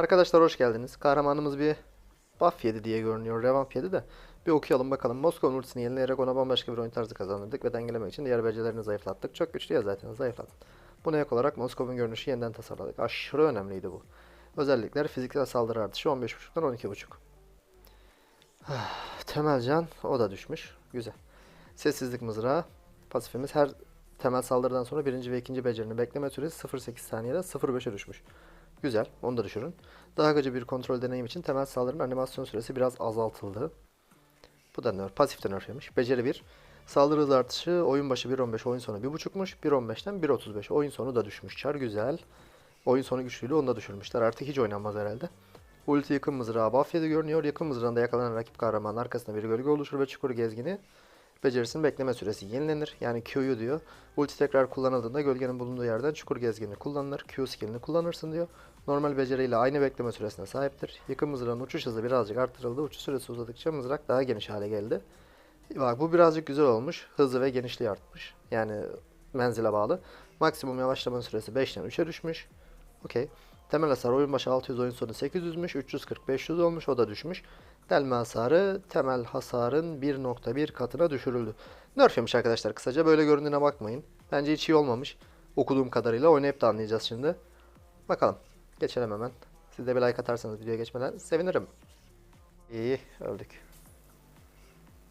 Arkadaşlar hoş geldiniz. Kahramanımız bir buff yedi diye görünüyor. Revamp yedi de. Bir okuyalım bakalım. Moskova ultisini yenileyerek ona bambaşka bir oyun tarzı kazandırdık ve dengelemek için diğer becerilerini zayıflattık. Çok güçlü ya zaten zayıflatın. Buna ek olarak Moskova'nın görünüşü yeniden tasarladık. Aşırı önemliydi bu. Özellikler fiziksel saldırı artışı 15.5'dan 12.5. Ah, Temelcan o da düşmüş. Güzel. Sessizlik mızrağı. Pasifimiz her temel saldırıdan sonra birinci ve ikinci becerinin bekleme süresi 0.8 saniyede 0.5'e düşmüş. Güzel. Onu da düşürün. Daha akıcı bir kontrol deneyim için temel saldırının animasyon süresi biraz azaltıldı. Bu da nerf. Pasif de nerf yemiş. Beceri 1. Saldırı hızı artışı oyun başı 1.15 oyun sonu 1.5'muş. 1.15'ten 1.35 oyun sonu da düşmüş. Çar güzel. Oyun sonu güçlüydü onu da düşürmüşler. Artık hiç oynanmaz herhalde. Ulti yakın mızrağı buff yedi görünüyor. Yakın mızrağında yakalanan rakip kahramanın arkasında bir gölge oluşur ve çukur gezgini becerisinin bekleme süresi yenilenir. Yani Q'yu diyor. Ulti tekrar kullanıldığında gölgenin bulunduğu yerden çukur gezgini kullanılır. Q skillini kullanırsın diyor. Normal beceriyle aynı bekleme süresine sahiptir. Yakın mızrağın uçuş hızı birazcık arttırıldı. Uçuş süresi uzadıkça mızrak daha geniş hale geldi. Bak bu birazcık güzel olmuş. Hızı ve genişliği artmış. Yani menzile bağlı. Maksimum yavaşlama süresi 5'ten 3'e düşmüş. Okey. Temel hasar oyun başı 600 oyun sonu 800'müş. 340 500 olmuş. O da düşmüş. Delme hasarı temel hasarın 1.1 katına düşürüldü. Nerf yemiş arkadaşlar kısaca. Böyle göründüğüne bakmayın. Bence hiç iyi olmamış. Okuduğum kadarıyla oynayıp da anlayacağız şimdi. Bakalım. Geçelim hemen. Siz de bir like atarsanız videoya geçmeden sevinirim. İyi öldük.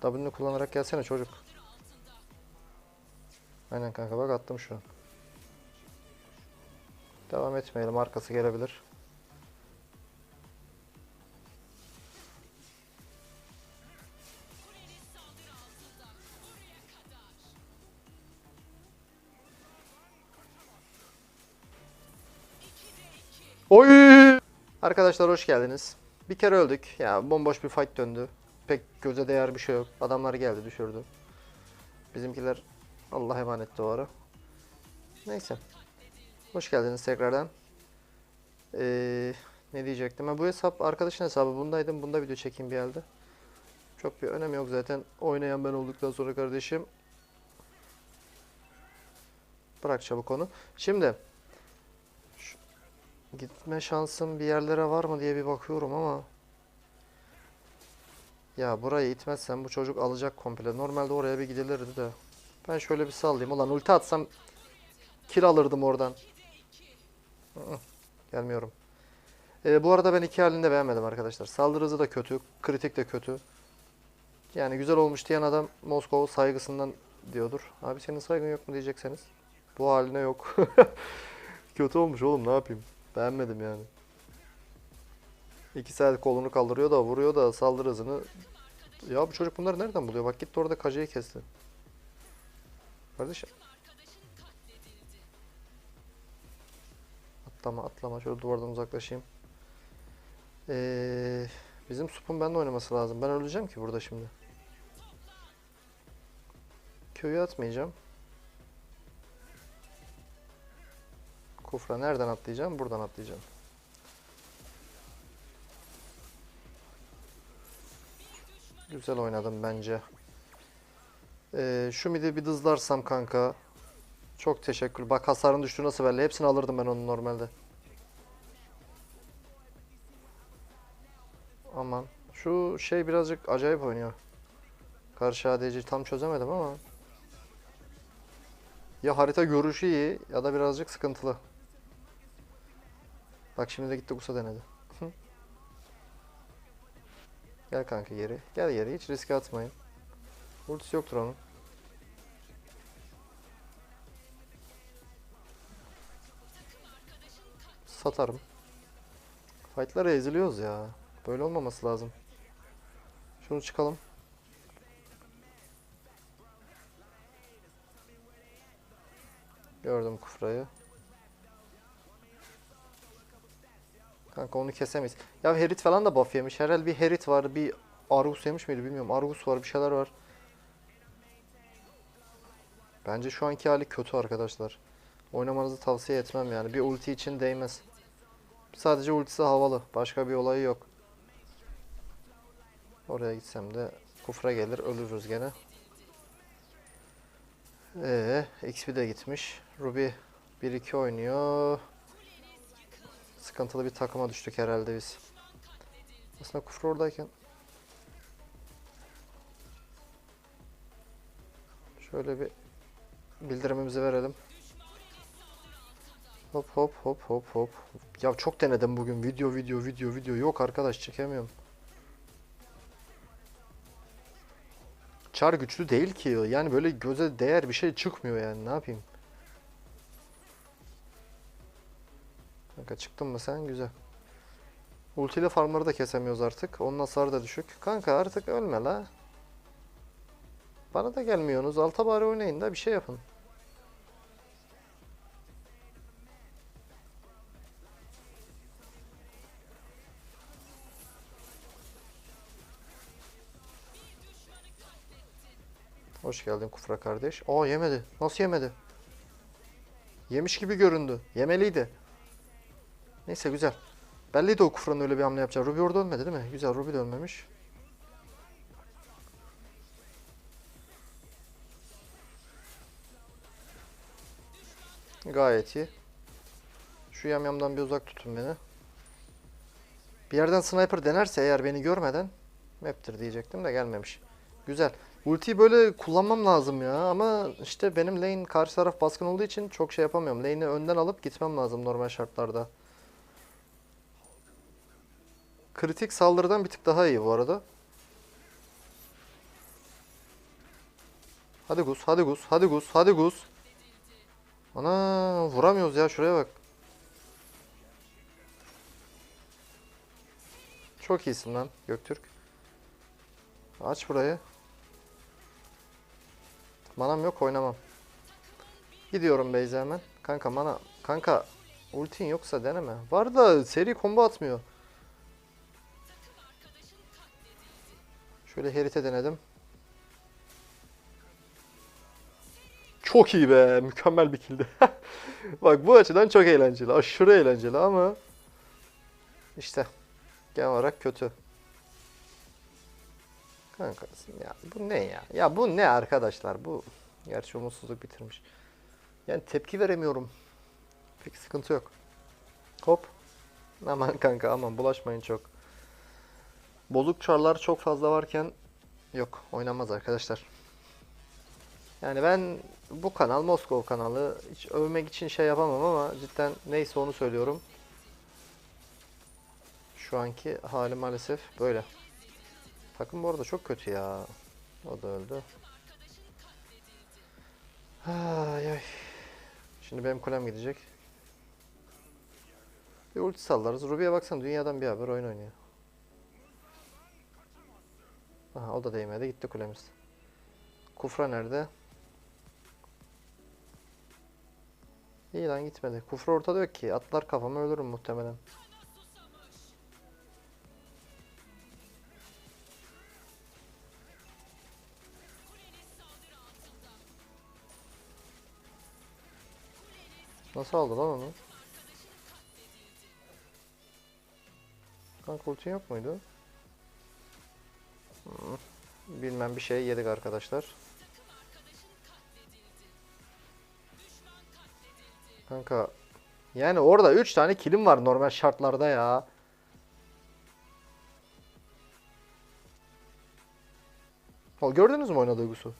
W'nu kullanarak gelsene çocuk. Aynen kanka bak attım şu. Devam etmeyelim arkası gelebilir. Oy! Arkadaşlar hoş geldiniz. Bir kere öldük. Ya bomboş bir fight döndü. Pek göze değer bir şey yok. Adamlar geldi düşürdü. Bizimkiler Allah emanetti o ara. Neyse. Hoş geldiniz tekrardan. Ee, ne diyecektim? Ha, bu hesap arkadaşın hesabı. Bundaydım. Bunda video çekeyim bir yerde. Çok bir önemi yok zaten. Oynayan ben olduktan sonra kardeşim. Bırak çabuk onu. Şimdi gitme şansım bir yerlere var mı diye bir bakıyorum ama ya burayı itmezsem bu çocuk alacak komple. Normalde oraya bir gidilirdi de. Ben şöyle bir sallayayım. Ulan ulti atsam kill alırdım oradan. Gelmiyorum. Ee, bu arada ben iki halini de beğenmedim arkadaşlar. Saldırı hızı da kötü. Kritik de kötü. Yani güzel olmuş diyen adam Moskova saygısından diyordur. Abi senin saygın yok mu diyecekseniz. Bu haline yok. Kötü olmuş oğlum ne yapayım. Beğenmedim yani. İki saat kolunu kaldırıyor da vuruyor da saldırı hızını. Ya bu çocuk bunları nereden buluyor? Bak gitti orada kacayı kesti. Kardeşim. Atlama atlama şöyle duvardan uzaklaşayım. Ee, bizim supun bende oynaması lazım. Ben öleceğim ki burada şimdi. Köyü atmayacağım. Kufra nereden atlayacağım? Buradan atlayacağım. Güzel oynadım bence. Ee, şu midi bir dızlarsam kanka. Çok teşekkür. Bak hasarın düştüğü nasıl belli. Hepsini alırdım ben onu normalde. Aman. Şu şey birazcık acayip oynuyor. Karşı ADC tam çözemedim ama. Ya harita görüşü iyi ya da birazcık sıkıntılı. Bak şimdi de gitti Gusa denedi. Gel kanka geri. Gel geri. Hiç riske atmayın. Ultisi yoktur onun. Satarım. Fight'lara eziliyoruz ya. Böyle olmaması lazım. Şunu çıkalım. Gördüm kufrayı. Kanka onu kesemeyiz. Ya Herit falan da buff yemiş. Herhalde bir Herit var, bir Argus yemiş miydi bilmiyorum. Argus var, bir şeyler var. Bence şu anki hali kötü arkadaşlar. Oynamanızı tavsiye etmem yani. Bir ulti için değmez. Sadece ultisi havalı. Başka bir olayı yok. Oraya gitsem de kufra gelir ölürüz gene. Ee, XP de gitmiş. Ruby 1-2 oynuyor. Sıkıntılı bir takıma düştük herhalde biz. Aslında kufur oradayken şöyle bir bildirimimizi verelim. Hop hop hop hop hop. Ya çok denedim bugün video video video video yok arkadaş çekemiyorum. Çar güçlü değil ki. Yani böyle göze değer bir şey çıkmıyor yani. Ne yapayım? Kanka çıktın mı sen? Güzel. Ultiyle farmları da kesemiyoruz artık. Onun hasarı da düşük. Kanka artık ölme la. Bana da gelmiyorsunuz. Alta bari oynayın da bir şey yapın. Hoş geldin Kufra kardeş. Aa yemedi. Nasıl yemedi? Yemiş gibi göründü. Yemeliydi. Neyse güzel. Belliydi o Kufra'nın öyle bir hamle yapacağı. Ruby orada ölmedi değil mi? Güzel Ruby de ölmemiş. Gayet iyi. Şu yamyamdan bir uzak tutun beni. Bir yerden sniper denerse eğer beni görmeden map'tir diyecektim de gelmemiş. Güzel. Ultiyi böyle kullanmam lazım ya ama işte benim lane karşı taraf baskın olduğu için çok şey yapamıyorum. Lane'i önden alıp gitmem lazım normal şartlarda. Kritik saldırıdan bir tık daha iyi bu arada. Hadi Gus, hadi Gus, hadi Gus, hadi Gus. Ana vuramıyoruz ya şuraya bak. Çok iyisin lan Göktürk. Aç burayı. Manam yok oynamam. Gidiyorum Beyza hemen. Kanka mana kanka ultin yoksa deneme. Var da seri combo atmıyor. Şöyle herite denedim. Çok iyi be. Mükemmel bir killdi. Bak bu açıdan çok eğlenceli. Aşırı eğlenceli ama işte genel olarak kötü. Kanka ya bu ne ya? Ya bu ne arkadaşlar? Bu gerçi umutsuzluk bitirmiş. Yani tepki veremiyorum. Pek sıkıntı yok. Hop. Aman kanka aman bulaşmayın çok. Bozuk çarlar çok fazla varken yok oynamaz arkadaşlar. Yani ben bu kanal Moskova kanalı hiç övmek için şey yapamam ama cidden neyse onu söylüyorum. Şu anki hali maalesef böyle. Takım bu arada çok kötü ya. O da öldü. Ay ay. Şimdi benim kulem gidecek. Bir ulti sallarız. Ruby'ye baksan dünyadan bir haber oyun oynuyor. Aha o da değmedi. Gitti kulemiz. Kufra nerede? İyi lan gitmedi. Kufra ortada yok ki. Atlar kafama ölürüm muhtemelen. Nasıl aldı lan onu? Kanka ultin yok muydu? Bilmem bir şey yedik arkadaşlar. Kanka yani orada 3 tane kilim var normal şartlarda ya. O gördünüz mü oynadığı Gus'u?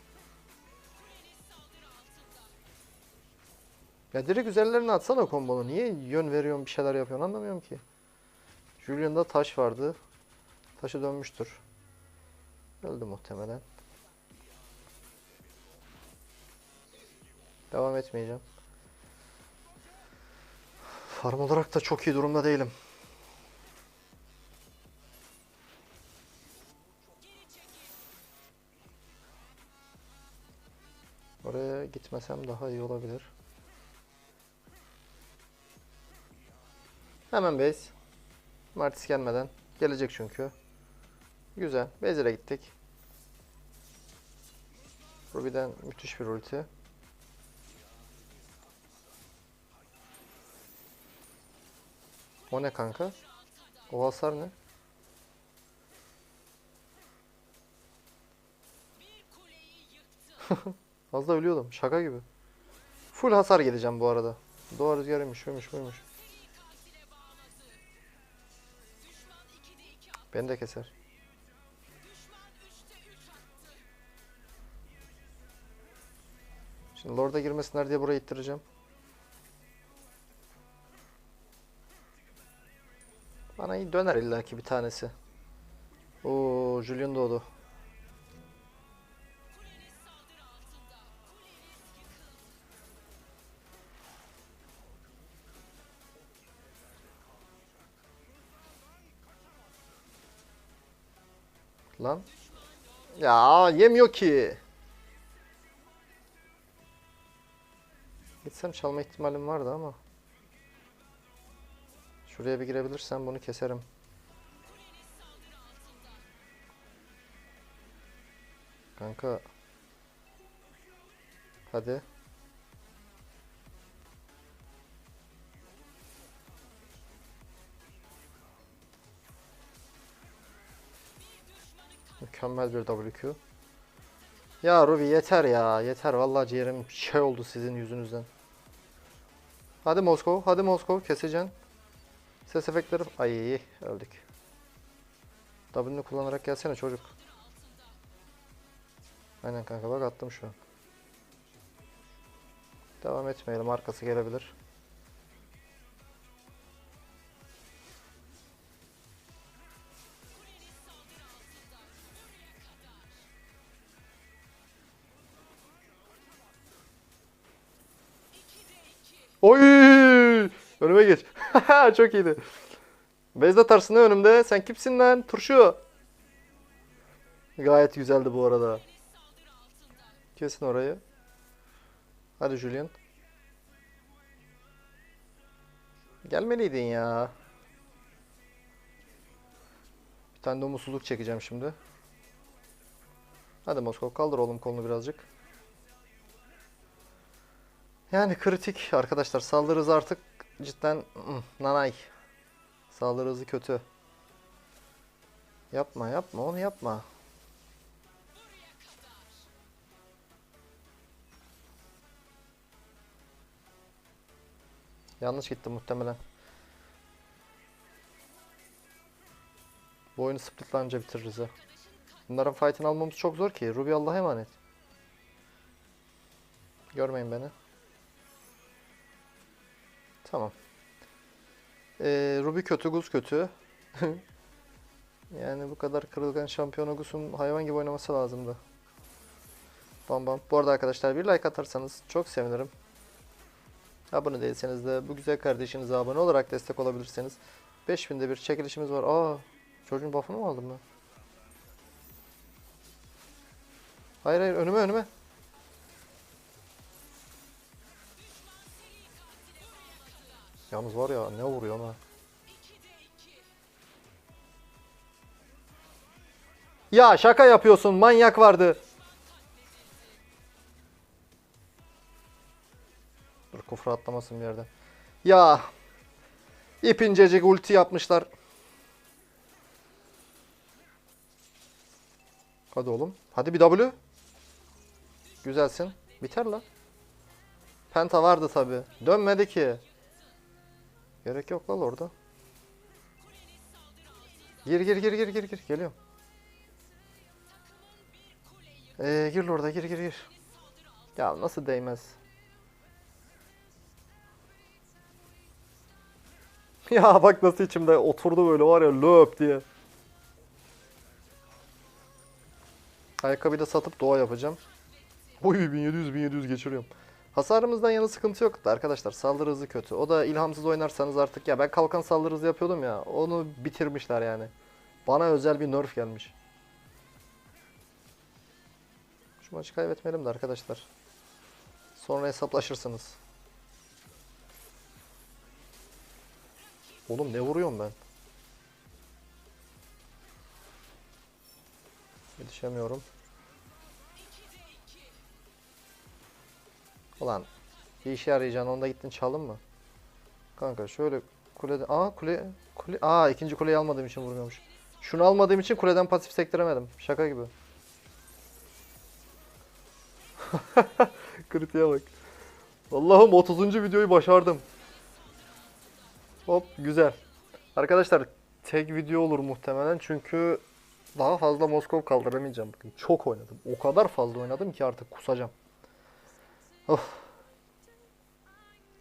Ya direkt üzerlerine atsana kombonu. Niye yön veriyorsun bir şeyler yapıyorsun anlamıyorum ki. Julian'da taş vardı. Taşı dönmüştür. Öldü muhtemelen. Devam etmeyeceğim. Farm olarak da çok iyi durumda değilim. Oraya gitmesem daha iyi olabilir. Hemen base. Martis gelmeden. Gelecek çünkü. Güzel. Base'e gittik. Ruby'den müthiş bir ulti. O ne kanka? O hasar ne? Az da ölüyordum. Şaka gibi. Full hasar geleceğim bu arada. Doğa rüzgarıymış, şuymuş, buymuş. Beni de keser. Şimdi Lord'a girmesinler diye burayı ittireceğim. Bana iyi döner illaki bir tanesi. Oo, Julian doğdu. Lan. Ya yemiyor ki. Gitsem çalma ihtimalim vardı ama. Şuraya bir girebilirsem bunu keserim. Kanka. Hadi. Mükemmel bir WQ. Ya Ruby yeter ya. Yeter vallahi ciğerim şey oldu sizin yüzünüzden. Hadi Moskov, hadi Moskov keseceksin. Ses efektleri... Ay öldük. W'nu kullanarak gelsene çocuk. Aynen kanka bak attım şu an. Devam etmeyelim arkası gelebilir. Oy! Önüme geç. Çok iyiydi. Beyza atarsın ne önümde? Sen kimsin lan? Turşu. Gayet güzeldi bu arada. Kesin orayı. Hadi Julian. Gelmeliydin ya. Bir tane de umutsuzluk çekeceğim şimdi. Hadi Moskov kaldır oğlum kolunu birazcık. Yani kritik arkadaşlar. Saldırı hızı artık cidden nanay. Saldırı hızı kötü. Yapma yapma onu yapma. Yanlış gitti muhtemelen. Bu oyunu anca bitiririz. Bunların fight'ini almamız çok zor ki. Ruby Allah'a emanet. Görmeyin beni. Tamam. Ee, Ruby kötü, Gus kötü. yani bu kadar kırılgan şampiyonu Gus'un hayvan gibi oynaması lazımdı. Bam bam. Bu arada arkadaşlar bir like atarsanız çok sevinirim. Abone değilseniz de bu güzel kardeşinize abone olarak destek olabilirseniz 5000'de bir çekilişimiz var. Aa, çocuğun buff'ını mı aldım ben? Hayır hayır önüme önüme. Yalnız var ya ne vuruyor ona. Ya şaka yapıyorsun manyak vardı. Dur kufra atlamasın bir yerden. Ya ip incecik ulti yapmışlar. Hadi oğlum. Hadi bir W. Güzelsin. Biter lan. Penta vardı tabi. Dönmedi ki. Gerek yok lan orada. Gir gir gir gir gir gir. Geliyorum. Ee, gir orada gir gir gir. Ya nasıl değmez? Ya bak nasıl içimde oturdu böyle var ya löp diye. Ayakkabıyı da satıp doğa yapacağım. Oy 1700 1700 geçiriyorum. Hasarımızdan yana sıkıntı yok da arkadaşlar saldırı hızı kötü. O da ilhamsız oynarsanız artık ya ben kalkan saldırı hızı yapıyordum ya onu bitirmişler yani. Bana özel bir nerf gelmiş. Şu maçı kaybetmeyelim de arkadaşlar. Sonra hesaplaşırsınız. Oğlum ne vuruyorum ben? Yetişemiyorum. Ulan bir işe yarayacaksın onda gittin çaldın mı? Kanka şöyle kulede... Aa kule... kule... Aa ikinci kuleyi almadığım için vurmuyormuş. Şunu almadığım için kuleden pasif sektiremedim. Şaka gibi. Kritiğe bak. Allah'ım 30. videoyu başardım. Hop güzel. Arkadaşlar tek video olur muhtemelen çünkü daha fazla Moskov kaldıramayacağım bugün. Çok oynadım. O kadar fazla oynadım ki artık kusacağım. Of.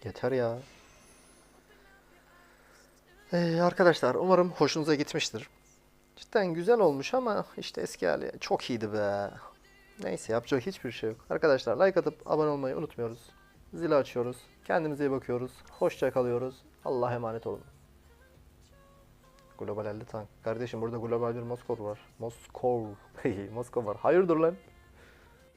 Yeter ya. Ee, arkadaşlar umarım hoşunuza gitmiştir. Cidden güzel olmuş ama işte eski hali çok iyiydi be. Neyse yapacak hiçbir şey yok. Arkadaşlar like atıp abone olmayı unutmuyoruz. Zili açıyoruz. Kendimize iyi bakıyoruz. Hoşça kalıyoruz. Allah'a emanet olun. Global 50 tank. Kardeşim burada global bir Moskov var. Moskov. Moskov var. Hayırdır lan?